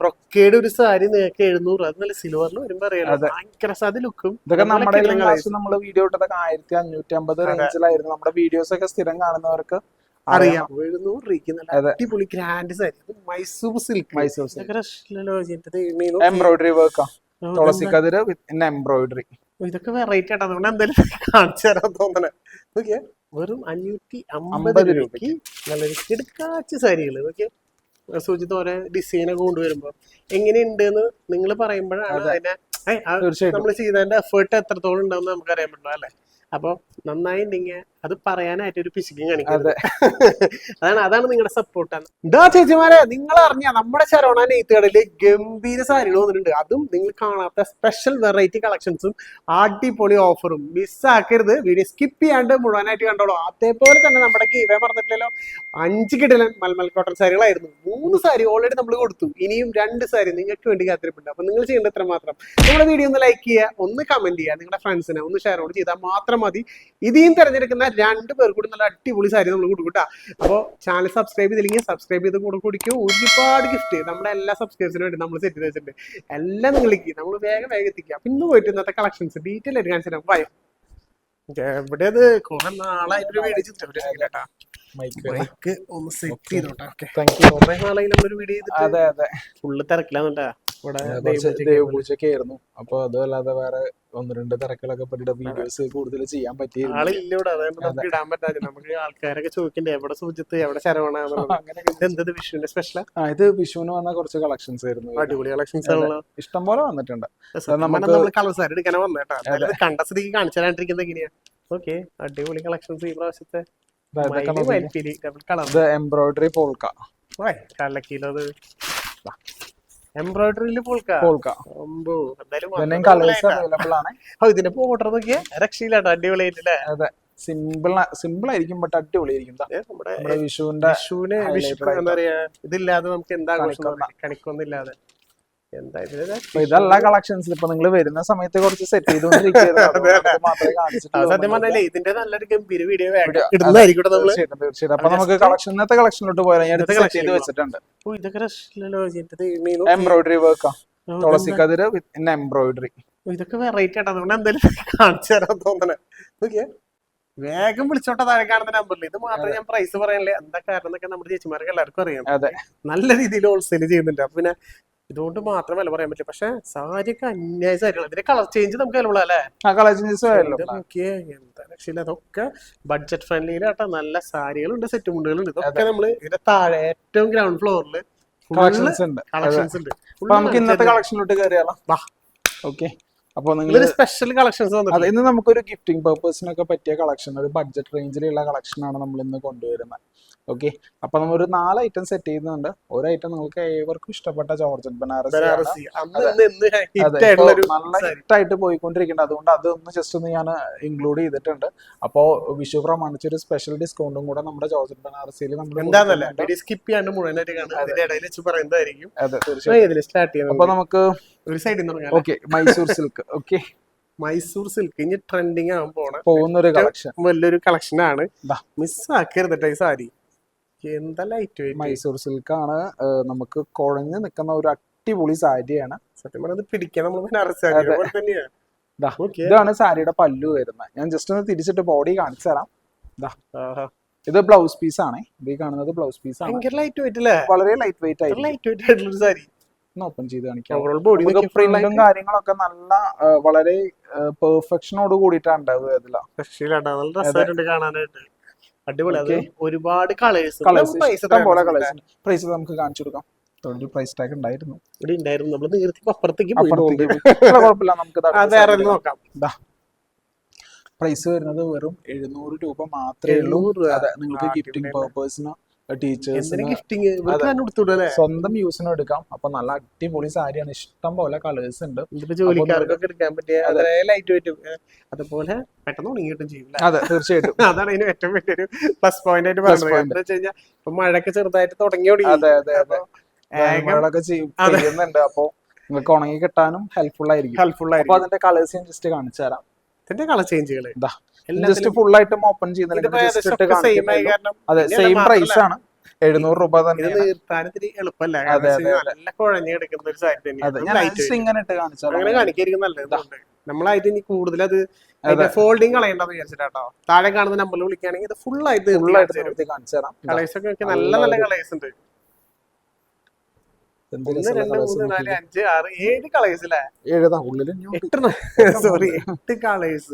Brocade ഒരു സാരി നിങ്ങൾക്ക് എഴുന്നൂറ് അത് നല്ല സിൽവറിൽ വരുമ്പോ അറിയാലോ. ഭയങ്കര അത് ലുക്കും ഇതൊക്കെ നമ്മുടെ നമ്മൾ നമ്മൾ വീഡിയോ ഇട്ടതൊക്കെ ആയിരത്തി അഞ്ഞൂറ്റി അമ്പത് റേഞ്ചിലായിരുന്നു നമ്മുടെ വീഡിയോസ് ഒക്കെ സ്ഥിരം കാണുന്നവർക്ക് അറിയാം. എഴുന്നൂറ് രൂപയ്ക്ക് നല്ല അടിപൊളി grand sari. Mysore silk Mysore silk. Embroidery വർക്കാ തുളസി കതിര് വിത്ത് എംബ്രോയിഡറി? ഇതൊക്കെ വെറൈറ്റി ആട്ടോ. അതുകൊണ്ട് എന്തായാലും കാണിച്ചു തരാൻ തോന്നണേ. നോക്കിയേ വെറും അഞ്ഞൂറ്റി അമ്പത് രൂപയ്ക്ക് നല്ലൊരു കിടക്കാച്ച സാരികൾ നോക്കിയേ സൂചിത്ത് ഓരോ ഡിസൈനൊക്കെ കൊണ്ടുവരുമ്പോ എങ്ങനെയുണ്ട് എന്ന് നിങ്ങൾ പറയുമ്പോഴാണ് അതിനെ നമ്മൾ ചെയ്തതിന്റെ എഫേർട്ട് എത്രത്തോളം ഉണ്ടാവും നമുക്ക് അറിയാൻ പറ്റുള്ളൂ അല്ലേ? അപ്പൊ നന്നായിട്ടുണ്ടെങ്കിൽ അത് പറയാനായിട്ട് ഒരു പിശുക്കും കാണിക്കുന്നത് അതാണ് അതാണ് നിങ്ങളുടെ സപ്പോർട്ടാണ് എന്താ ചേച്ചിമാരെ നിങ്ങൾ അറിഞ്ഞ നമ്മുടെ ശരവണ നെയ്ത്ത് ഗംഭീര സാരികൾ വന്നിട്ടുണ്ട്. അതും നിങ്ങൾ കാണാത്ത സ്പെഷ്യൽ വെറൈറ്റി കളക്ഷൻസും അടിപൊളി ഓഫറും മിസ്സാക്കരുത് വീഡിയോ സ്കിപ്പ് ചെയ്യാണ്ട് മുഴുവനായിട്ട് കണ്ടോളൂ. അതേപോലെ തന്നെ നമ്മുടെ ഗീവേ മറന്നിട്ടില്ലല്ലോ അഞ്ച് കിടലൻ മൽമൽ കോട്ടൺ സാരികളായിരുന്നു. മൂന്ന് സാരി ഓൾറെഡി നമ്മൾ കൊടുത്തു. ഇനിയും രണ്ട് സാരി നിങ്ങൾക്ക് വേണ്ടി കാത്തിരിപ്പുണ്ട്. അപ്പൊ നിങ്ങൾ ചെയ്യേണ്ട ഇത്ര മാത്രം നമ്മുടെ വീഡിയോ ഒന്ന് ലൈക്ക് ചെയ്യുക ഒന്ന് കമന്റ് ചെയ്യുക. നിങ്ങളുടെ ഫ്രണ്ട്സിനെ ഒന്ന് ഷെയർ ചെയ്താൽ മാത്രം മതി. ഇതീം തിരഞ്ഞെടുക്കുന്ന രണ്ട് പേർ കൂടി നല്ല അടിപൊളി സാരി നമ്മൾ കൊടുക്കും കേട്ടോ അപ്പോൾ ചാനൽ സബ്സ്ക്രൈബ് ചെയ്തില്ലെങ്കിൽ സബ്സ്ക്രൈബ് ചെയ്ത് കൂടെ കുടിക്കും. ഒരുപാട് ഗിഫ്റ്റ് നമ്മുടെ എല്ലാ സബ്സ്ക്രൈബേഴ്സിനും വേണ്ടി നമ്മൾ സെറ്റ് ചെയ്ത് വെച്ചിട്ടുണ്ട്. എല്ലാം നിങ്ങൾക്ക് നമ്മൾ വേഗം വേഗം എത്തിക്കുക ഇന്ന് പോയിട്ട് ഇന്നത്തെ കളക്ഷൻസ് ഡീറ്റെയിൽ ആയിട്ട് കാണിച്ചു തരാം. ഭയം എവിടെ അത് കുറെ നാളായിട്ടൊരു മൈക്ക് ഒന്ന് സെറ്റ് ചെയ്തോട്ടെ. ഓക്കെ താങ്ക് യു കുറെ നാളായി നമ്മളൊരു വീഡിയോ ചെയ്തിട്ട്. അതെ അതെ. ഫുള്ള് തിരക്കിലാന്നുണ്ടാ. ഇവിടെ ദൈവപൂജയ്ക്ക് ആയിരുന്നു അപ്പൊ അതല്ലാതെ വേറെ ഒന്ന് രണ്ട് തിരക്കുകളൊക്കെ പറ്റിട്ട് വീഡിയോസ് കൂടുതൽ ചെയ്യാൻ പറ്റിയിരുന്നു ആളില്ല ഇവിടെ അതുകൊണ്ട് നമുക്ക് ഇടാൻ പറ്റാതെ. നമുക്ക് ആൾക്കാരൊക്കെ ചോദിക്കണ്ടേ എവിടെ സൂചിത്ത് എവിടെ ശരവണ എന്തത് വിഷുവിന്റെ സ്പെഷ്യൽ ആ? ഇത് വിഷുവിന് വന്ന കുറച്ച് കളക്ഷൻസ് ആയിരുന്നു അടിപൊളി കളക്ഷൻസ്. ആണല്ലോ. ഇഷ്ടം പോലെ വന്നിട്ടുണ്ട്. നമുക്ക് പറഞ്ഞാൽ നമ്മൾ കളർ സാരി എടുക്കാനാ വന്നേട്ടാ കണ്ട സ്ഥിതിക്ക് കാണിച്ചു തരാണ്ടിരിക്കുന്നത് എങ്ങനെയാ? ഓക്കെ അടിപൊളി കളക്ഷൻസ് ഈ പ്രാവശ്യത്തെ. എംബ്രോയിഡറി പോൾക്ക കലക്കിലോ അത് എംബ്രോയിഡറിയിൽ പോൾക്കാ. പോൾക്ക. അമ്പോ. എന്തായാലും ഇതിന്റെയും കളേഴ്സ് കൊള്ളായിട്ടാ. ആണ്. ഓ ഇതിന്റെ ഓർഡർ നോക്കിയേ? രക്ഷയിലാണ് അടിപൊളിയായിട്ടില്ലേ? അതെ. സിമ്പിൾ സിമ്പിൾ ആയിരിക്കും ബട്ട് അടിപൊളിയായിരിക്കും ദാ നമ്മുടെ വിഷുവിന്റെ വിഷുവിന് വിഷു എന്താ പറയാ ഇതില്ലാതെ നമുക്ക് എന്താ കണിക്കൊന്നില്ലാതെ ഇതല്ല കളക്ഷൻസ് ഇപ്പൊ നിങ്ങൾ വരുന്ന സമയത്ത് കുറച്ച് സെറ്റ് അത് ഇതിന്റെ നല്ലൊരു ഗംഭീര വീഡിയോ തീർച്ചയായിട്ടും തീർച്ചയായിട്ടും. അപ്പൊ നമുക്ക് കളക്ഷൻ ഇന്നത്തെ കളക്ഷനിലോട്ട് പോയാൽ ഞാൻ സെറ്റ് ചെയ്ത് വെച്ചിട്ടുണ്ട്. എംബ്രോയിഡറി വർക്കാ തുളസി കതിര് പിന്നെ എംബ്രോയിഡറി ഇതൊക്കെ വെറൈറ്റി ആട്ടോ അതുകൊണ്ട് എന്തായാലും കാണിച്ചു തരാൻ തോന്നണേ. നോക്കിയേ. വേഗം വിളിച്ചോട്ടെ താഴെ കാണുന്ന നമ്പറിൽ ഇത് മാത്രം ഞാൻ പ്രൈസ് പറയാനില്ല എന്താ കാരണം എന്നൊക്കെ നമ്മുടെ ചേച്ചിമാർക്ക് എല്ലാവർക്കും അറിയാം നല്ല രീതിയിൽ ഹോൾസെയിൽ ചെയ്യുന്നുണ്ട്. അപ്പൊ പിന്നെ ഇതുകൊണ്ട് മാത്രം വില പറയാൻ പറ്റില്ല പക്ഷെ സാരിയൊക്കെ അന്യായ സാരികൾ ഇതിന്റെ കളർ ചേഞ്ച് നമുക്ക് വില അല്ലേ ഇത് നോക്കിയേ എന്താ രക്ഷയില്ല. അതൊക്കെ ബഡ്ജറ്റ് ഫ്രണ്ട്ലിയിലാട്ടോ നല്ല സാരികളുണ്ട് സെറ്റ് മുണ്ടുകളുണ്ട്. ഇതൊക്കെ നമ്മൾ ഇതിന്റെ താഴെ ഏറ്റവും ഗ്രൗണ്ട് ഫ്ലോറിൽ കളക്ഷൻസ് ഉണ്ട്. കളക്ഷൻസ് ഉണ്ട്. നമുക്ക് ഇന്നത്തെ കളക്ഷനിലോട്ട് കയറിയാലോ. ഓക്കെ അപ്പൊ നിങ്ങൾ സ്പെഷ്യൽ കളക്ഷൻസ് അതെ ഇന്ന് നമുക്കൊരു ഗിഫ്റ്റിംഗ് പെർപ്പസിനൊക്കെ പറ്റിയ കളക്ഷൻ ഒരു ബഡ്ജറ്റ് റേഞ്ചിലുള്ള കളക്ഷൻ ആണ് നമ്മൾ ഇന്ന് കൊണ്ടുവരുന്നത് ഓക്കെ അപ്പൊ നമ്മൾ ഒരു നാല് ഐറ്റം സെറ്റ് ചെയ്യുന്നുണ്ട്. ഒരു ഐറ്റം നിങ്ങൾക്ക് ഏവർക്കും ഇഷ്ടപ്പെട്ട ജോർജറ്റ് ബനാറസ് അതെ. അതെ നല്ല ഹിറ്റായിട്ട് പോയിക്കൊണ്ടിരിക്കുന്നുണ്ട്. അതുകൊണ്ട് അതൊന്ന് ജസ്റ്റ് ഒന്ന് ഞാൻ ഇൻക്ലൂഡ് ചെയ്തിട്ടുണ്ട്. അപ്പോ വിഷു പ്രമാണിച്ച് ഒരു സ്പെഷ്യൽ ഡിസ്കൗണ്ടും കൂടെ നമ്മുടെ ജോർജറ്റ് ബനാറസിൽ നമ്മൾ സ്കിപ്പ് ചെയ്യാണ്ട് മുഴുവനായിട്ട് അതെ. തീർച്ചയായും അപ്പൊ നമുക്ക് ഒരു സൈഡിൽ നിന്ന് okay Mysore silk okay Mysore silk ഇനി ട്രെൻഡിങ് ആവാൻ പോണ പോകുന്ന ഒരു കളക്ഷൻ വലിയൊരു കളക്ഷൻ ആണ്. ആക്കരുത് ഈ സാരി. എന്താ ലൈറ്റ് വെയിറ്റ് മൈസൂർ സിൽക്ക് ആണ് നമുക്ക് കുഴഞ്ഞു നിൽക്കുന്ന ഒരു അടിപൊളി സാരിയാണ്. സത്യം പറഞ്ഞത് പിടിക്കാൻ നമ്മൾ ബനാറസ് സാരി. പോലെ തന്നെയാണ് ഇതാണ് സാരിയുടെ പല്ലു വരുന്നത്. ഞാൻ ജസ്റ്റ് ഒന്ന് തിരിച്ചിട്ട് ബോഡി കാണിച്ചു തരാം. ഇത് ബ്ലൗസ് പീസ് ആണ്. ഇത് കാണുന്നത് ബ്ലൗസ് പീസ് ആണ്. ലൈറ്റ് വെയിറ്റ് വളരെ ലൈറ്റ് വെയിറ്റ് ആയിരിക്കും. ലൈറ്റ് വെയിറ്റ് ആയിട്ടുള്ള സാരി. ഒന്ന് ഓപ്പൺ ചെയ്ത് കാണിക്കാം. കാര്യങ്ങളൊക്കെ നല്ല വളരെ പെർഫെക്ഷനോട് കൂടിയിട്ടാണ് ഉണ്ടാവുക അടിപൊളി. ഒരുപാട് കളേഴ്സ് കളേഴ്സ് ഇഷ്ടം പോലെ കളേഴ്സ് പ്രൈസ് നമുക്ക് കാണിച്ചു കൊടുക്കാം. ഒരു പ്രൈസ് ടാഗ് ഉണ്ടായിരുന്നു. ഇവിടെ നമ്മൾ അപ്പുറത്തേക്ക് കുഴപ്പമില്ല നമുക്ക് നോക്കാം. പ്രൈസ് വരുന്നത് വെറും എഴുന്നൂറ് രൂപ മാത്രമേ ഉള്ളൂ. 700 രൂപ. അതെ നിങ്ങൾക്ക് ഗിഫ്റ്റിംഗ് അടിപൊളി. ടീച്ചേഴ്സിന് സ്വന്തം യൂസിനും എടുക്കാം. അപ്പൊ നല്ല അടിപൊളി സാരിയാണ്. ഇഷ്ടം പോലെ കളേഴ്സ് ഉണ്ട്. ജോലിക്കാർക്കൊക്കെ എടുക്കാൻ പറ്റിയ ലൈറ്റ് വെയിറ്റും അതുപോലെ പെട്ടെന്ന് ഉണങ്ങി കിട്ടും ചെയ്യും? അതെ തീർച്ചയായിട്ടും. അതാണ് അതിന് ഏറ്റവും വലിയൊരു പ്ലസ് പോയിന്റ് ആയിട്ട് പറഞ്ഞത്. എന്താ വെച്ച് കഴിഞ്ഞാൽ ഇപ്പൊ മഴയൊക്കെ ചെറുതായിട്ട് തുടങ്ങി തുടങ്ങി. അതെ അതെ അതെ. ചെയ്യുന്നുണ്ട്. അപ്പൊ നിങ്ങൾക്ക് ഉണങ്ങി കിട്ടാനും ഹെൽപ്ഫുൾ ആയിരിക്കും. ഹെൽപ്ഫുൾ അപ്പൊ ആയിരിക്കും. അതിന്റെ കളേഴ്സ് ഞാൻ ജസ്റ്റ് കാണിച്ചു തരാം. ഇതിന്റെ കളർ ചേഞ്ചുകൾ ജസ്റ്റ് ഫുൾ ആയിട്ടും ഓപ്പൺ ചെയ്യുന്നില്ല അതെ സെയിം പ്രൈസ് ആണ്. എഴുന്നൂറ് രൂപ തന്നെ ഇങ്ങനെ ഇട്ട്. നമ്മളായിട്ട് ഇനി കൂടുതൽ അത്. ഫോൾഡിങ് കളയണ്ടെന്ന് താഴെ കാണുന്ന നമ്പറിൽ വിളിക്കുകയാണെങ്കിൽ ഇത് ഫുൾ ആയിട്ട് ഫുൾ ആയിട്ട് കാണിച്ചു തരാം കളേഴ്സ് ഒക്കെ നല്ല നല്ല കളേഴ്സ് ഉണ്ട്. ഏഴ് കളേഴ്സ് അല്ലേ എട്ട് സോറി എട്ട് കളേഴ്സ്.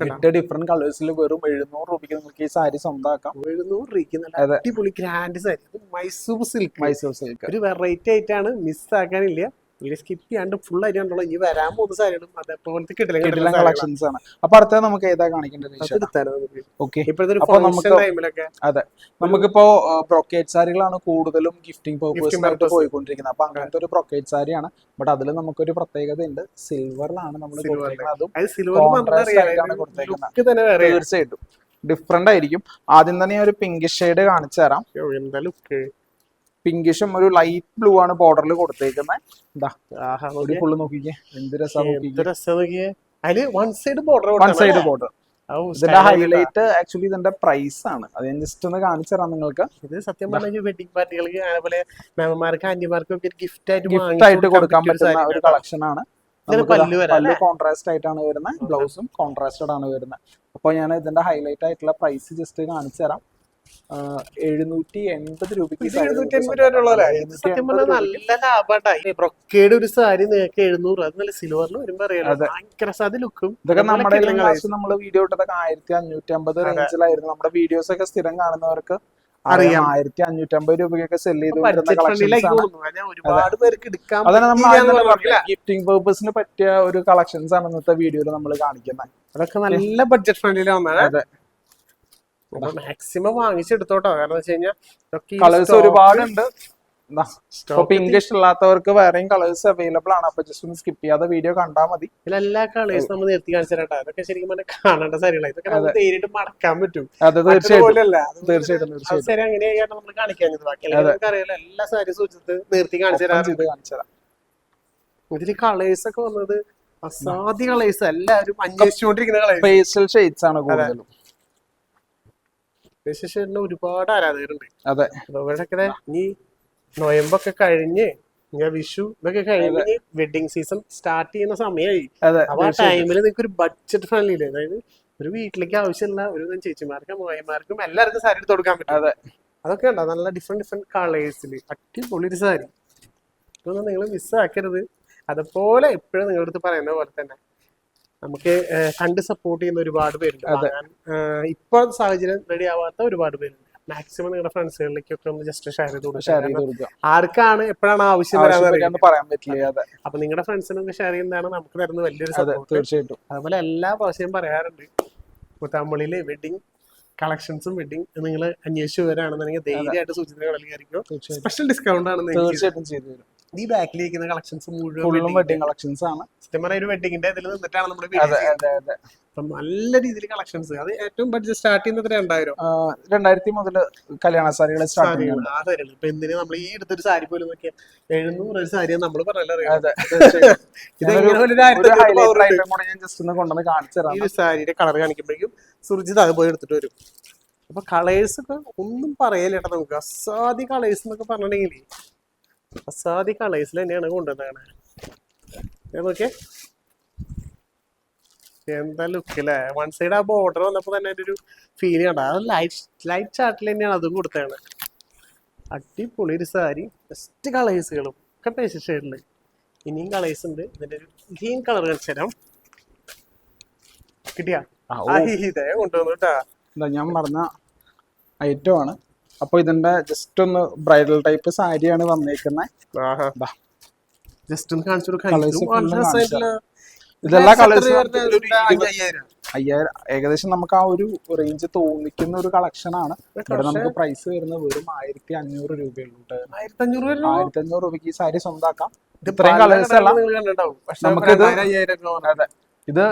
എട്ട് ഡിഫറെന്റ് കളേഴ്സിൽ വെറും എഴുന്നൂറ് രൂപയ്ക്ക് നിങ്ങൾക്ക് ഈ സാരി സ്വന്തമാക്കാം. എഴുന്നൂറ് രൂപയ്ക്ക് നല്ല അടിപൊളി grand sari. Mysore silk Mysore silk ഒരു വെറൈറ്റി ആയിട്ടാണ് മിസ് സ്കിപ്പ് ചെയ്യാണ്ട് ഫുൾ ഇനി വരാൻ പോകുന്ന അതേപോലത്തെ കിട്ടില്ല കളക്ഷൻസ് ആണ്. അപ്പൊ അടുത്ത നമുക്ക് ഏതാ കാണിക്കേണ്ടത് അതെ നമുക്കിപ്പോ ബ്രൊക്കേറ്റ് സാരികളാണ് കൂടുതലും ഗിഫ്റ്റിംഗ് purpose. പോയിക്കൊണ്ടിരിക്കുന്നത്. അപ്പൊ അങ്ങനത്തെ ഒരു ബ്രൊക്കേറ്റ് സാരിയാണ്. ബട്ട് അതിൽ നമുക്കൊരു പ്രത്യേകത ഉണ്ട് സിൽവറിലാണ് നമ്മൾ കൊടുത്തേക്കുന്നത്. തീർച്ചയായിട്ടും. ഡിഫറെന്റ് ആയിരിക്കും. ആദ്യം തന്നെ ഒരു പിങ്ക് ഷെയ്ഡ് കാണിച്ചു തരാം. പിങ്കിഷും ഒരു ലൈറ്റ് ബ്ലൂ ആണ് ബോർഡറിൽ കൊടുത്തേക്കുന്നത് എന്താ ഒരു. ഫുള്ള് നോക്കിക്കേ. എന്ത് രസാ എന്ത് നോക്കിക്കേ. രസം അതിൽ one side border one side border ഇതിന്റെ ഹൈലൈറ്റ് ആക്ച്വലി ഇതിന്റെ പ്രൈസ് ആണ്. അത് ഞാൻ ജസ്റ്റ് ഒന്ന് കാണിച്ചു തരാം നിങ്ങൾക്ക്. ഇത് സത്യം പറഞ്ഞാൽ വെഡിങ് പാർട്ടികൾക്ക് അതേപോലെ മാമന്മാർക്ക് ആന്റിമാർക്കും ഒക്കെ ഗിഫ്റ്റ് ആയിട്ട് ഗിഫ്റ്റ് ആയിട്ട് കൊടുക്കാൻ പറ്റുന്ന ഒരു. കളക്ഷൻ ആണ്. പല്ല് കോൺട്രാസ്റ്റ് ആയിട്ടാണ് വരുന്നത് ബ്ലൗസും കോൺട്രാസ്റ്റഡ് ആണ് വരുന്നത് അപ്പോൾ ഞാൻ ഇതിന്റെ ഹൈലൈറ്റ് ആയിട്ടുള്ള പ്രൈസ് ജസ്റ്റ് കാണിച്ചു തരാം. എഴുന്നൂറ്റി എൺപത് രൂപയ്ക്ക് ബ്രൊക്കേഡ് ഒരു സാരി നിങ്ങൾക്ക് എഴുന്നൂറ് അത് നല്ല സിൽവറിൽ വരുമ്പോ ഭയങ്കര അത് ലുക്കും ഇതൊക്കെ നമ്മുടെ നമ്മൾ വീഡിയോ ഇട്ടതൊക്കെ ആയിരത്തി അഞ്ഞൂറ്റി അമ്പത് റേഞ്ചിലായിരുന്നു നമ്മുടെ വീഡിയോസ് ഒക്കെ സ്ഥിരം കാണുന്നവർക്ക് അറിയാം. ആയിരത്തി അഞ്ഞൂറ്റി അമ്പത് രൂപയ്ക്കൊക്കെ സെൽ ചെയ്ത് അതാണ് നമ്മൾ. ഗിഫ്റ്റിംഗ് പേർപ്പസിന് പറ്റിയ ഒരു കളക്ഷൻസ് ആണ് ഇന്നത്തെ വീഡിയോയിൽ നമ്മൾ കാണിക്കുന്നത് അതൊക്കെ നല്ല ബഡ്ജറ്റ് ഫ്രണ്ടിലാണ് വന്നാണ് അതെ മാക്സിമം വാങ്ങിച്ചെടുത്തോട്ടോ. കാരണം വെച്ച് കഴിഞ്ഞാൽ കളേഴ്സ് ഒരുപാടുണ്ട്. ഇപ്പൊ ഇംഗ്ലീഷ് ഇല്ലാത്തവർക്ക് വേറെയും കളേഴ്സ് അവൈലബിൾ ആണ്. അപ്പൊ ജസ്റ്റ് ഒന്ന് സ്കിപ്പ് ചെയ്യാതെ വീഡിയോ കണ്ടാൽ മതി. എല്ലാ കളേഴ്സ് നമ്മൾ നിർത്തി കാണിച്ചിട്ടാ അതൊക്കെ ശരിക്കും പറഞ്ഞാൽ കാണേണ്ട സാരികളാണ് ഇതൊക്കെ നമുക്ക് നേരിട്ട് മടക്കാൻ പറ്റും. അത് തീർച്ചയായിട്ടും. തീർച്ചയായിട്ടും ശരി അങ്ങനെയായിട്ട് നമ്മൾ കാണിക്കാൻ ബാക്കി. നമുക്ക് അറിയാലോ എല്ലാ സാരി സൂചിച്ചത് നിർത്തി കാണിച്ചു ഇതിൽ കളേഴ്സ് ഒക്കെ വന്നത് അസാധ്യ കളേഴ്സ് എല്ലാവരും അന്വേഷിച്ചുകൊണ്ടിരിക്കുന്ന കളേഴ്സ് പേസ്റ്റൽ ഷെയ്ഡ്സ് ആണ് കൂടുതലും. വിശേഷം ഒരുപാട് ആരാധകരുണ്ട്. അതെ. ഇവരൊക്കെ ഇനി നോയമ്പൊക്കെ കഴിഞ്ഞ് ഞാൻ വിഷു ഇതൊക്കെ കഴിഞ്ഞ് വെഡിങ് സീസൺ സ്റ്റാർട്ട് ചെയ്യുന്ന സമയമായി അപ്പൊ ആ ടൈമിൽ നിങ്ങൾക്ക് ഒരു ബഡ്ജറ്റ് ഫ്രണ്ട്ലി ഇല്ലേ? അതായത് ഒരു വീട്ടിലേക്ക് ആവശ്യമുള്ള ഒരു ചേച്ചിമാർക്കും മോയന്മാർക്കും എല്ലാവർക്കും സാരി എടുത്ത് കൊടുക്കാൻ പറ്റും. അതെ. അതൊക്കെ ഉണ്ടോ നല്ല ഡിഫറെന്റ് ഡിഫറെന്റ് കളേഴ്സിൽ അടിപൊളി ഒരു സാരി ഇതൊന്നും നിങ്ങൾ മിസ്സാക്കരുത് അതുപോലെ എപ്പോഴും നിങ്ങളുടെ അടുത്ത് പറയുന്ന പോലെ തന്നെ. നമുക്ക് കണ്ട് സപ്പോർട്ട് ചെയ്യുന്ന ഒരുപാട് പേരുണ്ട്. ഇപ്പൊ സാഹചര്യം റെഡി ആവാത്ത ഒരുപാട് പേരുണ്ട്. മാക്സിമം നിങ്ങളുടെ ഫ്രണ്ട്സുകളിലേക്കൊക്കെ ഒന്ന് ജസ്റ്റ് ഷെയർ ചെയ്ത് കൊടുക്കുക ആർക്കാണ് എപ്പോഴാണ് ആവശ്യം വരാന്ന് പറയാൻ പറ്റില്ല അപ്പൊ നിങ്ങളുടെ ഫ്രണ്ട്സിനൊക്കെ ഷെയർ ചെയ്യുന്നതാണ് നമുക്ക് തരുന്ന വലിയൊരു തീർച്ചയായിട്ടും. അതുപോലെ എല്ലാ പ്രാവശ്യവും പറയാറുണ്ട് മുത്താമ്പള്ളിയിൽ വെഡിങ് കളക്ഷൻസും വെഡിങ് നിങ്ങൾ അന്വേഷിച്ചു വരാണെന്നുണ്ടെങ്കിൽ ധൈര്യമായിട്ട് സൂചിതകളിൽ കയറിക്കോ സ്പെഷ്യൽ ഡിസ്കൗണ്ട് ആണ് തീർച്ചയായിട്ടും ചെയ്തു തരും. ഈ ബാക്കിൽ ഇരിക്കുന്ന കളക്ഷൻസ് മുഴുവൻ വെഡിങ് കളക്ഷൻസ് ആണ്. സത്യം ഒരു വെഡിങ്ങിന്റെ ഇതിൽ നിന്നിട്ടാണ് നമ്മുടെ അപ്പം നല്ല രീതിയിൽ കളക്ഷൻസ് അത് ഏറ്റവും ബഡ്ജറ്റ് സ്റ്റാർട്ട് ചെയ്യുന്നത് രണ്ടായിരം. രണ്ടായിരത്തി മുതൽ കല്യാണ സാരികൾ സ്റ്റാർട്ട് ചെയ്യുന്നത്. അതെ ഇപ്പൊ എന്തിനു നമ്മൾ ഈ എടുത്തൊരു സാരി പോലും നോക്കിയാൽ എഴുന്നൂറ് ഒരു സാരി നമ്മൾ പറഞ്ഞല്ലോ ഈ സാരിയുടെ കളർ കാണിക്കുമ്പോഴേക്കും സുർജിത് അത് പോയി എടുത്തിട്ട് വരും. അപ്പൊ കളേഴ്സ് ഒക്കെ ഒന്നും പറയലേട്ടാ നമുക്ക്. അസാദി കളേഴ്സ് എന്നൊക്കെ പറഞ്ഞിട്ടുണ്ടെങ്കിൽ അസാദി കളേഴ്സിൽ തന്നെയാണ് കൊണ്ടുവന്നത് നോക്കിയേ. എന്താ ലുക്ക് അല്ലേ വൺ സൈഡ് ആ ബോർഡർ വന്നപ്പോ തന്നെ അതിന്റെ ഒരു ഫീൽ കണ്ട അത് ലൈറ്റ് ലൈറ്റ് ചാർട്ടിൽ തന്നെയാണ് അതും കൊടുത്തതാണ് അടിപൊളി ഒരു സാരി. ബെസ്റ്റ് കളേഴ്സുകളും ഒക്കെ പേസ്റ്റ് ഷെയ്ഡിൽ ഇനിയും കളേഴ്സ് ഉണ്ട്. ഇതിന്റെ ഒരു ഗ്രീൻ കളർ കാണിച്ചു തരാം. കിട്ടിയാ? ഇതേ കൊണ്ടുവന്നു കേട്ടാ. ഞാൻ പറഞ്ഞ ഐറ്റം ആണ്. അപ്പൊ ഇതിന്റെ ജസ്റ്റ് ഒന്ന് ബ്രൈഡൽ ടൈപ്പ് സാരിയാണ് വന്നേക്കുന്നത്. ജസ്റ്റ് ഒന്ന് കാണിച്ചു കൊടുക്കാം. ഇതെല്ലാ കളേഴ്സും അയ്യായിരം. ഏകദേശം നമുക്ക് ആ ഒരു റേഞ്ച് തോന്നിക്കുന്ന ഒരു കളക്ഷൻ ആണ്. ഇവിടെ നമുക്ക് പ്രൈസ് വരുന്നത് വെറും ആയിരത്തി അഞ്ഞൂറ് രൂപയുള്ളൂ ആയിരത്തി അഞ്ഞൂറ് രൂപ രൂപയ്ക്ക് ഈ സാരി സ്വന്തമാക്കാം ഇത് ഇത്രയും കളേഴ്സ് അല്ല എല്ലാം നിങ്ങൾ ഇത്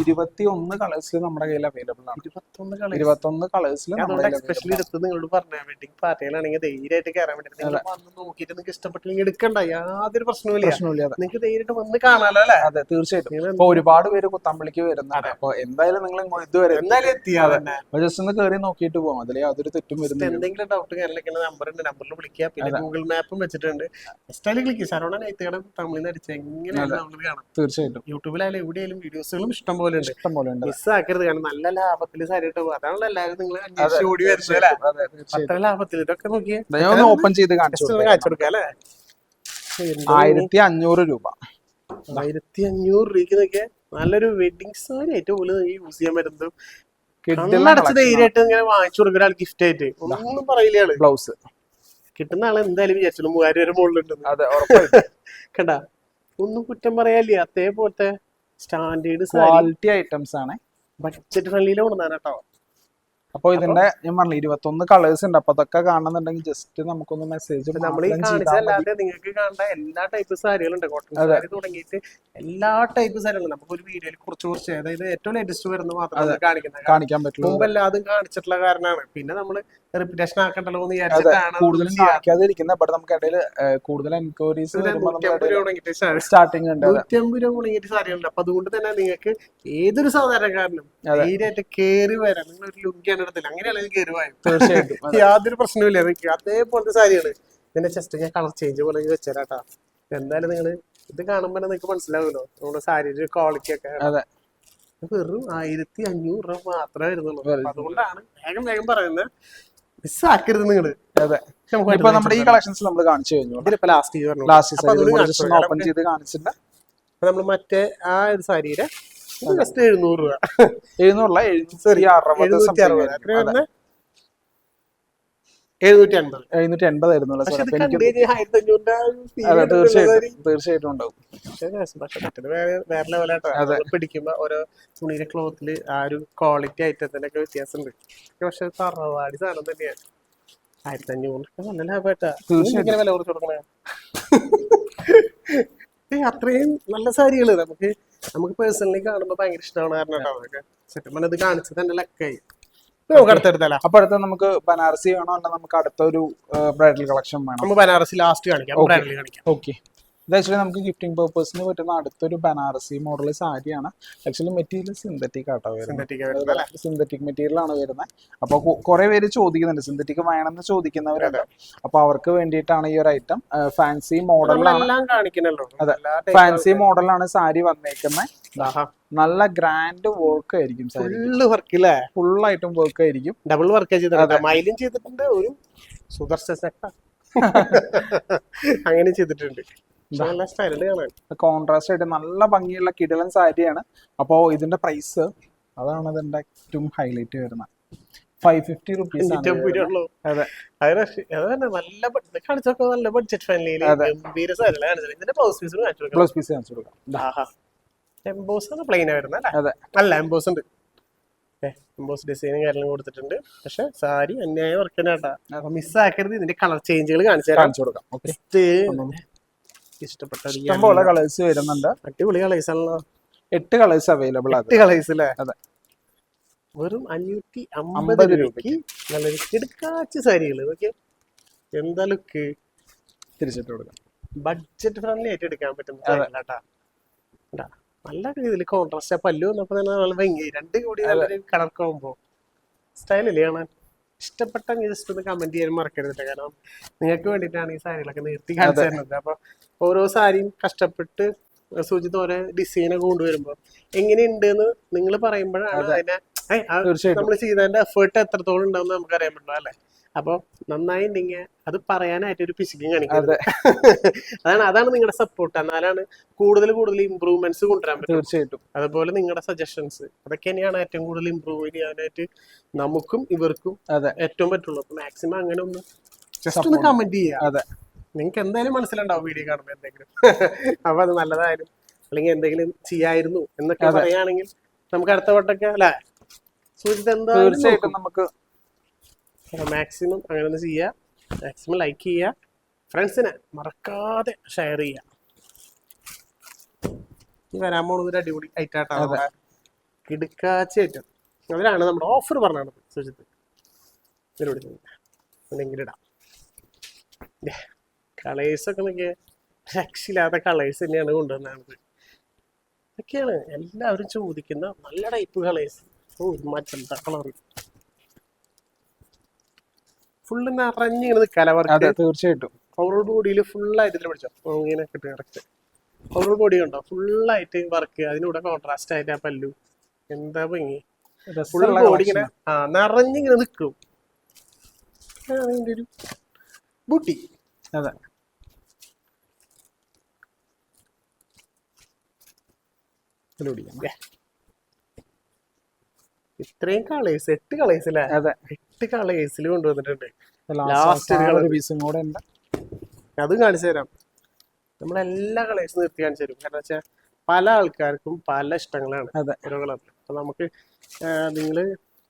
ഇരുപത്തി ഒന്ന് കളേഴ്സിൽ നമ്മുടെ കയ്യിൽ അവൈലബിൾ ആണ്. ഇരുപത്തൊന്ന് കളി ഇരുപത്തൊന്ന് കളേഴ്സിൽ എക്സ്പെഷ്യലി എടുത്ത് നിങ്ങളോട് പറഞ്ഞ വെഡിങ് പാർട്ടികളാണെങ്കിൽ ധൈര്യമായിട്ട് കയറാൻ വേണ്ടി. വന്ന് നോക്കിയിട്ട് നിങ്ങൾക്ക് ഇഷ്ടപ്പെട്ടില്ലെങ്കിൽ എടുക്കണ്ട. യാതൊരു പ്രശ്നവുമില്ല. പ്രശ്നമില്ല നിങ്ങൾക്ക് ധൈര്യമായിട്ട് വന്ന് കാണാലോ അല്ലേ? അതെ തീർച്ചയായിട്ടും. ഇപ്പൊ ഒരുപാട് പേര് കുത്തമ്പളിക്ക് വരുന്നുണ്ട്. അപ്പൊ എന്തായാലും നിങ്ങൾ ഇതുവരെ എന്തായാലും എത്തിയാ തന്നെ. ജസ്റ്റ് ഒന്ന് കയറി നോക്കിയിട്ട് പോകാം അതിൽ യാതൊരു തെറ്റും വരുന്നില്ല. എന്തെങ്കിലും ഡൗട്ട് കാര്യങ്ങളൊക്കെ നമ്പർ ഉണ്ട്. നമ്പറിൽ വിളിക്കുക പിന്നെ ഗൂഗിൾ മാപ്പും വെച്ചിട്ടുണ്ട്. സ്റ്റൈലിൽ ക്ലിക്ക് ശരവണ നൈത്തുകട തമിഴിൽ അടിച്ച് എങ്ങനെയാണ് നമ്മൾ കാണാം. തീർച്ചയായിട്ടും. യൂട്യൂബിലായാലും എവിടെയായാലും വീഡിയോസുകളും ഇഷ്ടം പോലെ ഉണ്ട് ഇഷ്ടം പോലെ ഉണ്ട് മിസ്സാക്കരുത് കാരണം നല്ല ലാഭത്തിൽ സാരി ഇട്ട് പോകും. അതാണല്ലോ എല്ലാവരും നിങ്ങൾ അന്വേഷിച്ച് ഓടി തീർച്ചയായിട്ടും. അത്ര ലാഭത്തിൽ ഇതൊക്കെ നോക്കിയാൽ ഓപ്പൺ ചെയ്ത് കാണിച്ചു കൊടുക്കാം. അല്ലേ? ആയിരത്തി അഞ്ഞൂറ് രൂപ. ആയിരത്തി അഞ്ഞൂറ് രൂപയ്ക്ക് നോക്കിയാൽ നല്ലൊരു വെഡിങ് സാരി ഏറ്റവും കൂടുതൽ യൂസ് ചെയ്യാൻ പറ്റുന്നത്. കണ്ണടച്ച് ധൈര്യമായിട്ട് ഇങ്ങനെ വാങ്ങിച്ചു കൊടുക്കുന്ന ഒരാൾ ഗിഫ്റ്റ് ആയിട്ട്. ഒന്നും പറയില്ല ബ്ലൗസ്. കിട്ടുന്ന ആളെ എന്തായാലും വിചാരിച്ചു മൂവായിരം വരെ മുകളിലുണ്ടെന്ന്. കണ്ട? ഒന്നും കുറ്റം പറയാല്ലേ അതേപോലത്തെ സ്റ്റാൻഡേർഡ് ക്വാളിറ്റി ഐറ്റംസ് ആണ്. ബഡ്ജറ്റ് ഫ്രണ്ട്ലിയിൽ കൊണ്ടുവന്നാണ് കേട്ടോ. അപ്പൊ ഇതിന്റെ ഞാൻ പറഞ്ഞു ഇരുപത്തൊന്ന് കളേഴ്സ് ഉണ്ട്. അപ്പൊ അതൊക്കെ കാണുന്നുണ്ടെങ്കിൽ ജസ്റ്റ് നമുക്കൊന്ന് മെസ്സേജ് നമ്മൾ ഈ കാണിച്ചല്ലാതെ നിങ്ങൾക്ക് കാണേണ്ട എല്ലാ ടൈപ്പ് സാരികളുണ്ട് കോട്ടൺ സാരി തുടങ്ങിയിട്ട് എല്ലാ ടൈപ്പ് സാരികളും നമുക്ക് ഒരു വീഡിയോയിൽ കുറച്ച് കുറച്ച് അതായത് ഏറ്റവും ലേറ്റസ്റ്റ് വരുന്നത് മാത്രമേ കാണിക്കുന്നത്. കാണിക്കാൻ പറ്റുള്ളൂ. മുമ്പ് എല്ലാതും കാണിച്ചിട്ടുള്ള കാരണമാണ്. പിന്നെ നമ്മൾ റിപ്പിറ്റേഷൻ ആക്കണ്ടല്ലോ എന്ന് വിചാരിച്ചിട്ടാണ് കൂടുതലും കാണിക്കാതിരിക്കുന്ന ബട്ട് നമുക്ക് ഇടയിൽ കൂടുതൽ എൻക്വയറീസ് സ്റ്റാർട്ടിങ് ഉണ്ട് നൂറ്റമ്പത് രൂപ തുടങ്ങിയിട്ട് സാരികളുണ്ട് അപ്പൊ അതുകൊണ്ട് തന്നെ നിങ്ങൾക്ക് ഏതൊരു സാധാരണക്കാരനും ധൈര്യമായിട്ട് കേറി വരാം. നിങ്ങൾ ഒരു ലുങ്കിയാണ് എടുത്തില്ല. അങ്ങനെയാണെങ്കിൽ കേറി പോയത് തീർച്ചയായിട്ടും. യാതൊരു പ്രശ്നവുമില്ല. നിങ്ങൾക്ക് അതേപോലത്തെ സാരിയാണ്. ഇതിന്റെ ചെസ്റ്റ് ഞാൻ കളർ ചേഞ്ച് പോലെ വെച്ചേരാട്ടാ എന്തായാലും നിങ്ങൾ ഇത് കാണുമ്പോൾ നിങ്ങൾക്ക് മനസ്സിലാവുമല്ലോ. നമ്മുടെ സാരിയുടെ ക്വാളിറ്റി ഒക്കെ. വെറും ആയിരത്തി അഞ്ഞൂറ് രൂപ മാത്രമേ വരുന്നുള്ളൂ. അതുകൊണ്ടാണ് വേഗം വേഗം പറയുന്നത്. മിസ്സാക്കരുത് നിങ്ങൾ. അതെ. ഇപ്പൊ നമ്മുടെ ഈ കളക്ഷൻസ് നമ്മൾ കാണിച്ചു കഴിഞ്ഞു. ഇതിലിപ്പോ ലാസ്റ്റ് ലാസ്റ്റ് ഓപ്പൺ ചെയ്ത് കാണിച്ചിട്ട് നമ്മൾ മറ്റേ ആ ഒരു സാരിയുടെ ജസ്റ്റ് എഴുന്നൂറ് രൂപ. എഴുന്നൂറല്ല എഴുന്നൂറ്റി അറുപത് അറുപത്. അതെ കിട്ടുന്നില്ല സാരി. തീർച്ചയായിട്ടും. തീർച്ചയായിട്ടും ഉണ്ടാവും. പിടിക്കുമ്പോ ഓരോ തുണിയുടെ ക്ലോത്തിൽ ആ ഒരു ക്വാളിറ്റി ഐറ്റത്തിനൊക്കെ വ്യത്യാസം വ്യത്യാസമുണ്ട്. പക്ഷെ തറവാടി സാധനം തന്നെയാണ് ആയിരത്തി അഞ്ഞൂറിനൊക്കെ നല്ല ലാഭമായിട്ടാ. തീർച്ചയായിട്ടും. വില കുറച്ച് കൊടുക്കണേ? അത്രയും നല്ല സാരികൾ. നമുക്ക് നമുക്ക് പേഴ്സണലി കാണുമ്പോ ഭയങ്കര ഇഷ്ടമാണ് കാരണം സെറ്റപ്പ് സത്യം ഇത് കാണിച്ചത് തന്നെ ലക്കായി. നമുക്ക് അടുത്തെടുത്തല്ല അപ്പൊ അടുത്ത നമുക്ക് ബനാറസി വേണോ? അല്ല നമുക്ക് അടുത്തൊരു ബ്രൈഡൽ കളക്ഷൻ വേണം? നമുക്ക് ബനാറസി ലാസ്റ്റ് കാണിക്കാം. ബ്രൈഡൽ കാണിക്കാം. ഓക്കെ ഇത് ആക്ച്വലി നമുക്ക് ഗിഫ്റ്റിംഗ് പേർപ്പസിന് പറ്റുന്ന അടുത്തൊരു ബനാറസി മോഡൽ സാരിയാണ്. ആക്ച്വലി മെറ്റീരിയൽ സിന്തറ്റിക് ആട്ടോ വരുന്നത്. സിന്തറ്റിക് മെറ്റീരിയൽ ആണ് വരുന്നത്. അപ്പോൾ കുറെ പേര് ചോദിക്കുന്നുണ്ട്. സിന്തറ്റിക് വേണമെന്ന് ചോദിക്കുന്നവരുണ്ട്. അപ്പൊ അവർക്ക് വേണ്ടിയിട്ടാണ് ഈ ഒരു ഐറ്റം ഫാൻസി കാണിക്കണല്ലോ. അതെ. ഫാൻസി മോഡലാണ് സാരി വന്നേക്കുന്നത് നല്ല ഗ്രാൻഡ് വർക്ക് ആയിരിക്കും ഫുള്ള് വർക്ക് അല്ലേ ഫുൾ ആയിട്ടും വർക്ക് ആയിരിക്കും. ഡബിൾ വർക്ക് ചെയ്തിട്ടുണ്ട്. മൈലും ചെയ്തിട്ടുണ്ട്. ഒരു സുദർശന സെക്ട അങ്ങനെ ചെയ്തിട്ടുണ്ട്. കോൺട്രാസ്റ്റ് ആയിട്ട് നല്ല ഭംഗിയുള്ള കിടിലൻ സാരിയാണ് അപ്പോൾ ഇതിന്റെ പ്രൈസ് അതാണ് ഇതിന്റെ ഏറ്റവും ഹൈലൈറ്റ് വരുന്നത്. ഫൈവ് ഫിഫ്റ്റി റുപ്പീസ് നല്ല ബഡ്ജറ്റ് ബ്ലൗസ് പീസ് കാണിച്ചു കൊടുക്കാം. എംബോസ് ആണ് പ്ലെയിൻ വരുന്നത് അല്ലേ? അല്ല എംബോസ് ഉണ്ട്. എംബോസ് ഡിസൈനും കാര്യങ്ങളും കൊടുത്തിട്ടുണ്ട്. പക്ഷെ സാരി അന്യായ വർക്കിനാട്ടാ മിസ്സാക്കരുത് ഇതിന്റെ കളർ ചേഞ്ചുകൾ കാണിച്ചു കാണിച്ചു കൊടുക്കാം. Just ഇഷ്ടപ്പെട്ട ഇഷ്ടംപോലെ കളേഴ്സ് വരുന്നുണ്ട്. അടിപൊളി കളേഴ്സ് ആണല്ലോ. എട്ട് കളേഴ്സ് അവൈലബിൾ ആണ്. എട്ട് കളേഴ്സ് അല്ലേ അതെ. വെറും അഞ്ഞൂറ്റി അമ്പത് രൂപയ്ക്ക്. നല്ലൊരു കിടക്കാച്ച സാരികൾ. ഓക്കെ? എന്താ ലുക്ക് തിരിച്ചിട്ട് കൊടുക്കാം. ബഡ്ജറ്റ് ഫ്രണ്ട്ലി ആയിട്ട് എടുക്കാൻ പറ്റുന്ന നല്ല രീതിയിൽ കോൺട്രാസ്റ്റ് പല്ലു വന്നപ്പോ തന്നെ നല്ല ഭംഗി. രണ്ട് കോടി നല്ലൊരു കളർ കോമ്പോ സ്റ്റൈലല്ലേ കാണാൻ? ഇഷ്ടപ്പെട്ടെങ്കിൽ ജസ്റ്റ് ഒന്ന് കമന്റ് ചെയ്യാൻ മറക്കരുത് കാരണം നിങ്ങൾക്ക് വേണ്ടിയിട്ടാണ് ഈ സാരികളൊക്കെ നിർത്തി കാണിച്ചു തരുന്നത് അപ്പൊ ഓരോ സാരിയും കഷ്ടപ്പെട്ട് സൂചി ഓരോ ഡിസൈനൊക്കെ കൊണ്ടുവരുമ്പോ എങ്ങനെയുണ്ട് എന്ന് നിങ്ങൾ പറയുമ്പോഴാണ് അതിനെ നമ്മൾ ചെയ്തതിന്റെ എഫേർട്ട് എത്രത്തോളം ഉണ്ടാവും നമുക്ക് അറിയാൻ പറ്റുള്ളൂ അല്ലേ? അപ്പൊ നന്നായിട്ടുണ്ടെങ്കിൽ അത് പറയാനായിട്ട് ഒരു പിശുക്കും കാണിക്കുന്നത് അതാണ് അതാണ് നിങ്ങളുടെ സപ്പോർട്ട് എന്നാലാണ് കൂടുതൽ കൂടുതൽ ഇമ്പ്രൂവ്മെന്റ്സ് കൊണ്ടുവരാൻ പറ്റും തീർച്ചയായിട്ടും. അതുപോലെ നിങ്ങളുടെ സജഷൻസ് അതൊക്കെ തന്നെയാണ് ഏറ്റവും കൂടുതൽ ഇമ്പ്രൂവ് ചെയ്യാനായിട്ട് നമുക്കും ഇവർക്കും അതെ. ഏറ്റവും പറ്റുള്ളൂ. അപ്പൊ മാക്സിമം അങ്ങനെ ഒന്ന് ജസ്റ്റ് ഒന്ന് കമന്റ് ചെയ്യുക. അതെ. നിങ്ങൾക്ക് എന്തായാലും മനസ്സിലുണ്ടാവും വീഡിയോ കാണുമ്പോൾ എന്തെങ്കിലും. അപ്പൊ അത് നല്ലതായാലും അല്ലെങ്കിൽ എന്തെങ്കിലും ചെയ്യായിരുന്നു എന്നൊക്കെ പറയുകയാണെങ്കിൽ നമുക്ക് അടുത്ത വട്ടമൊക്കെ അല്ലെ സൂചിത് എന്താ തീർച്ചയായിട്ടും നമുക്ക് മാക്സിമം അങ്ങനെ ഒന്ന് ചെയ്യുക മാക്സിമം ലൈക്ക് ചെയ്യുക ഫ്രണ്ട്സിനെ മറക്കാതെ ഷെയർ ചെയ്യുക ഈ വരാൻ പോകുന്നത് ഒരു അടിപൊളി ഐറ്റാട്ടാണ് കിടുക്കാച്ചേറ്റം അതിലാണ് നമ്മുടെ ഓഫർ പറഞ്ഞത് സുജിത്ത് ഇതിലൂടെ അല്ലെങ്കിൽ ഇടാം. കളേഴ്സൊക്കെ നോക്കിയ രക്ഷയില്ലാത്ത കളേഴ്സ് തന്നെയാണ് കൊണ്ടുവന്നത്. ഇതൊക്കെയാണ് എല്ലാവരും ചോദിക്കുന്ന നല്ല ടൈപ്പ് കളേഴ്സ്. ഓ മറ്റെന്താ കളറ് ഫുള്ള് നിറഞ്ഞിങ്ങനെ നിൽക്കാല അതെ വർക്ക് തീർച്ചയായിട്ടും ഓവറോൾ ബോഡിയിൽ ഫുള്ളായിട്ട് ഇതിൽ പിടിച്ചോ? ഇങ്ങനെ കിട്ടും കറക്റ്റ് ഓവറോൾ ബോഡി കണ്ടോ ഫുള്ളായിട്ട് വർക്ക് അതിനൂടെ കോൺട്രാസ്റ്റ് ആയിട്ട് ആ പല്ലു. എന്താ ഭംഗി? ഫുൾ ബോഡി ഇങ്ങനെ ആ നിറഞ്ഞിങ്ങനെ നിൽക്കും. ഒരു ബൂട്ടി. അതെ. പിടിക്കാം. ഇത്രയും കളേഴ്സ് എട്ട് കളേഴ്സ് അല്ലേ? അതെ. എട്ട് കളേഴ്സിൽ കൊണ്ടുവന്നിട്ടുണ്ട്. ലാസ്റ്റ് പീസും കൂടെ ഉണ്ട്. അതും കാണിച്ചു തരാം. നമ്മളെല്ലാ കളേഴ്സും നിർത്തി കാണിച്ചു തരും. കാരണം വെച്ചാൽ പല ആൾക്കാർക്കും പല ഇഷ്ടങ്ങളാണ് അതെ. ഓരോ അപ്പൊ നമുക്ക് നിങ്ങൾ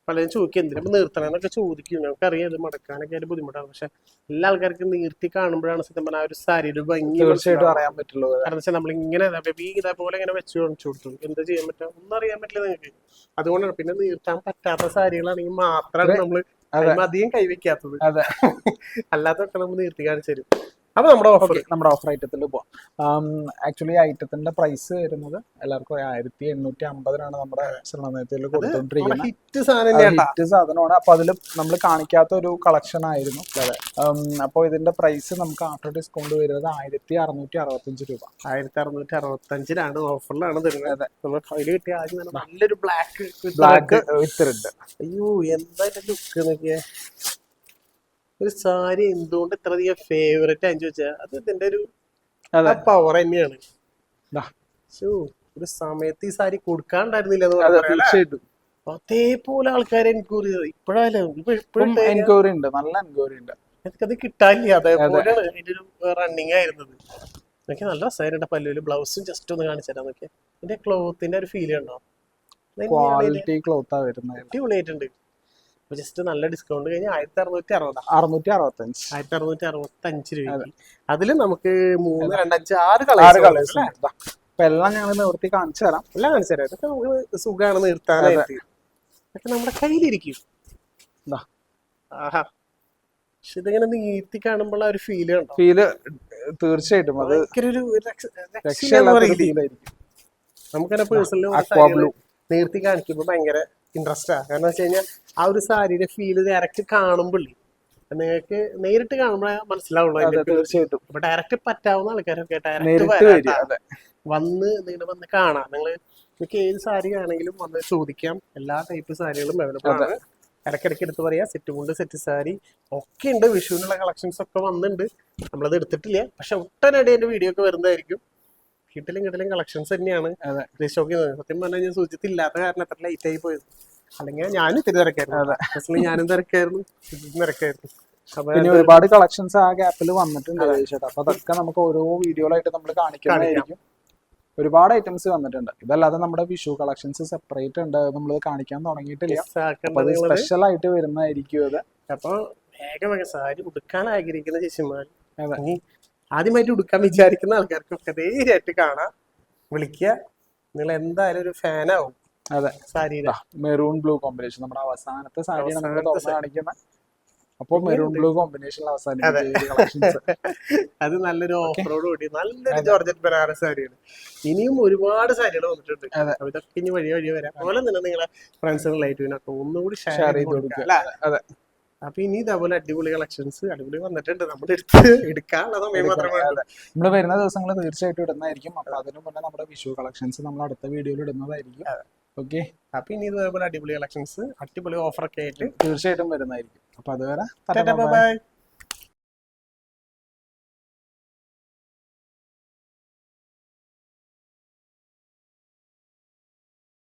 പലരും ചോദിക്കും എന്തിനാ നിർത്തണം എന്നൊക്കെ ചോദിക്കും നമുക്കറിയാം ഇത് മടക്കാനൊക്കെ ഒരു ബുദ്ധിമുട്ടാണ്. പക്ഷെ എല്ലാ ആൾക്കാർക്കും നീർത്തി കാണുമ്പോഴാണ് സത്യം പറഞ്ഞാൽ ആ ഒരു സാരിയുടെ ഭംഗി തീർച്ചയായിട്ടും. അറിയാൻ പറ്റുള്ളൂ. കാരണം വെച്ചാൽ നമ്മൾ ഇങ്ങനെ പോലെ ഇതേപോലെ ഇങ്ങനെ വെച്ച് കാണിച്ചു കൊടുത്തു. എന്താ ചെയ്യാൻ പറ്റുക ഒന്നും അറിയാൻ പറ്റില്ല നിങ്ങൾക്ക് അതുകൊണ്ടാണ് പിന്നെ നീർത്താൻ പറ്റാത്ത സാരികളാണെങ്കിൽ മാത്രമാണ് നമ്മൾ. അധികം കൈവയ്ക്കാത്തത്. അല്ലാത്തൊക്കെ നമ്മൾ നീർത്തി കാണിച്ചു തരും. അപ്പൊ നമ്മുടെ ഓഫർ നമ്മുടെ ഓഫർ ഐറ്റത്തിൽ പോവാം. ആക്ച്വലി ഐറ്റത്തിന്റെ പ്രൈസ് വരുന്നത് എല്ലാവർക്കും ആയിരത്തി എണ്ണൂറ്റി അമ്പതിനാണ് നമ്മുടെ ശ്രമനയത്തിൽ കൊടുത്തോണ്ടിരിക്കുന്നത് ഹിറ്റ് സാധനം ഹിറ്റ് സാധനമാണ്. അപ്പൊ അതിൽ നമ്മൾ കാണിക്കാത്ത ഒരു കളക്ഷൻ ആയിരുന്നു. അതെ. അപ്പോൾ ഇതിന്റെ പ്രൈസ് നമുക്ക് ആഫ്റ്റർ ഡിസ്കൗണ്ട് വരുന്നത് ആയിരത്തി അറുന്നൂറ്റി അറുപത്തഞ്ച് രൂപ. ആയിരത്തി അറുന്നൂറ്റി അറുപത്തഞ്ചിലാണ് ഓഫറിലാണ് തരുന്നത് നമ്മൾ കയ്യിൽ കിട്ടിയ ആദ്യം തന്നെ നല്ലൊരു ബ്ലാക്ക് ബ്ലാക്ക് വിത്തറുണ്ട് അയ്യോ എന്തായാലും ലുക്ക് നോക്കിയേ ഒരു സാരി എന്തുകൊണ്ട് ഇത്ര അധികം ഫേവറേറ്റ് ആണെന്ന് ചോദിച്ചാൽ അത് ഇതിന്റെ ഒരു പവർ തന്നെയാണ്. ഒരു സമയത്ത് ഈ സാരി കൊടുക്കാണ്ടായിരുന്നില്ല തീർച്ചയായിട്ടും. അതേപോലെ ആൾക്കാരെ എൻക്വയറി ഇപ്പോഴും എൻക്വയറി ഉണ്ട് നല്ല എൻക്വയറി ഉണ്ട്. എനിക്കത് കിട്ടാനില്ല. അതേപോലെയാണ് അതിന്റെ ഒരു റണ്ണിങ് ആയിരുന്നത്. എനിക്ക് നല്ല രസമായിട്ട് പല്ലുവിൽ ബ്ലൗസും ജസ്റ്റ് ഒന്ന് കാണിച്ചു തരാം ഇതിന്റെ ക്ലോത്തിന്റെ ഒരു ഫീൽ ഉണ്ടോ ക്വാളിറ്റി ക്ലോത്താ വരുന്നത്. അടിപൊളിയായിട്ടുണ്ട്. ജസ്റ്റ് നല്ല ഡിസ്കൗണ്ട് കഴിഞ്ഞാൽ ആയിരത്തി അറുന്നൂറ്റി അറുപത് അറുന്നൂറ്റി അറുപത്തഞ്ച് ആയിരത്തി അറുന്നൂറ്റി അറുപത്തി അഞ്ച് രൂപ അതിൽ നമുക്ക് മൂന്ന്. രണ്ടഞ്ച് ആറ് ആറ് കളേഴ്സ് അപ്പൊ എല്ലാം ഞങ്ങൾ നിവർത്തി കാണിച്ചു തരാം. എല്ലാം കാണിച്ചു തരാം. ഇതൊക്കെ നമുക്ക് സുഖമാണ് നിർത്താനായിട്ട്. ഇതൊക്കെ നമ്മുടെ കയ്യിലിരിക്കും. ആഹാ. പക്ഷെ ഇതിങ്ങനെ നീട്ടി കാണുമ്പോൾ ആ ഒരു ഫീൽ കണ്ടോ? ഫീൽ തീർച്ചയായിട്ടും അത് ഒരു നമുക്കന്നെ പേഴ്സണലി നീർത്തി കാണിക്കുമ്പോ കാണിക്കുമ്പോൾ ഭയങ്കര ഇൻട്രസ്റ്റാ കാരണം വെച്ച് കഴിഞ്ഞാൽ ആ ഒരു സാരിയുടെ ഫീൽ ഡയറക്റ്റ് കാണുമ്പോൾ നിങ്ങൾക്ക് നേരിട്ട് കാണുമ്പോഴേ മനസ്സിലാവുള്ളൂ തീർച്ചയായിട്ടും. അപ്പൊ ഡയറക്റ്റ് പറ്റാവുന്ന ആൾക്കാരൊക്കെ ഡയറക്റ്റ് വന്ന് നിങ്ങൾ വന്ന് കാണാം. നിങ്ങൾ നിങ്ങൾക്ക് ഏത് സാരി ആണെങ്കിലും വന്ന് ചോദിക്കാം. എല്ലാ ടൈപ്പ് സാരികളും അവൈലബിൾ ആണ്. ഇടയ്ക്കിടയ്ക്ക് എടുത്ത് പറയാ സെറ്റ് മുണ്ട് സെറ്റ് സാരി. ഒക്കെ ഉണ്ട്. വിഷുവിനുള്ള കളക്ഷൻസ് ഒക്കെ വന്നിട്ടുണ്ട് നമ്മളത് എടുത്തിട്ടില്ല. പക്ഷെ ഒട്ടനടി എന്റെ വീഡിയോ ഒക്കെ വരുന്നതായിരിക്കും. കിട്ടലും കിട്ടലും കളക്ഷൻസ് തന്നെയാണ്. സത്യം പറഞ്ഞാൽ ഞാൻ സൂചിച്ചില്ലാത്ത കാരണം അത്ര ലൈറ്റ് ആയി പോയത്. അല്ലെങ്കിൽ ഞാനും ഇത്തിരി തിരക്കായിരുന്നു. ഞാനും തിരക്കായിരുന്നു തിരക്കായിരുന്നു. പിന്നെ ഒരുപാട് കളക്ഷൻസ് ആ ഗ്യാപ്പിൽ വന്നിട്ടുണ്ട് ചേട്ടാ അപ്പൊ അതൊക്കെ നമുക്ക് ഓരോ വീഡിയോയിലായിട്ട് നമ്മൾ കാണിക്കാനായിരിക്കും ഒരുപാട് ഐറ്റംസ് വന്നിട്ടുണ്ട്. ഇതല്ലാതെ നമ്മുടെ വിഷു കളക്ഷൻസ് സെപ്പറേറ്റ് ഉണ്ട്. നമ്മൾ കാണിക്കാൻ തുടങ്ങിയിട്ടില്ല. അത്. സ്പെഷ്യൽ ആയിട്ട് വരുന്നതായിരിക്കും അത്. അപ്പൊ വേഗം വേഗം സാരി ഉടുക്കാൻ ആഗ്രഹിക്കുന്ന ചേച്ചിമാർ ആദ്യമായിട്ട് ഉടുക്കാൻ വിചാരിക്കുന്ന ആൾക്കാർക്കൊക്കെ ധൈര്യമായിട്ട് കാണാം. വിളിക്കുക. നിങ്ങൾ എന്തായാലും ഒരു ഫാനാവും അതെ. സാരിയുടെ. Maroon blue combination. നമ്മുടെ അവസാനത്തെ സാരിയാണ് നമ്മൾ തുറന്ന് കാണിക്കുന്നത് അപ്പൊ മെറൂൺ ബ്ലൂ കോമ്പിനേഷനിൽ അവസാനം അതെ. നല്ലൊരു ഓഫ് റോഡ് കൂടി നല്ലൊരു ജോർജറ്റ് ബനാറസ് സാരിയാണ്. ഇനിയും ഒരുപാട് സാരികൾ വന്നിട്ടുണ്ട്. അതൊക്കെ അപ്പൊ ഇതൊക്കെ ഇനി വഴി വഴി വരാം. അതുപോലെ തന്നെ നിങ്ങളെ ഫ്രണ്ട്സിനും റിലേറ്റീവിനൊക്കെ ഒന്നുകൂടി ഷെയർ ചെയ്ത് കൊടുക്കുക. അതെ. അപ്പൊ ഇനി ഇതേപോലെ അടിപൊളി കളക്ഷൻസ് അടിപൊളി വന്നിട്ടുണ്ട്. നമ്മൾ എടുത്ത് എടുക്കാനുള്ള സമയം മാത്രമേ. നമ്മൾ വരുന്ന ദിവസങ്ങൾ തീർച്ചയായിട്ടും ഇടുന്നതായിരിക്കും. അപ്പൊ അതിനു മുന്നേ നമ്മുടെ വിഷു കളക്ഷൻസ് നമ്മൾ അടുത്ത വീഡിയോയിൽ ഇടുന്നതായിരിക്കും. ഓക്കെ അപ്പൊ ഇനി ഇതേപോലെ അടിപൊളി കളക്ഷൻസ് അടിപൊളി ഓഫറൊക്കെ ആയിട്ട്. തീർച്ചയായിട്ടും വരുന്നതായിരിക്കും. അപ്പൊ അതുവരെ ബൈ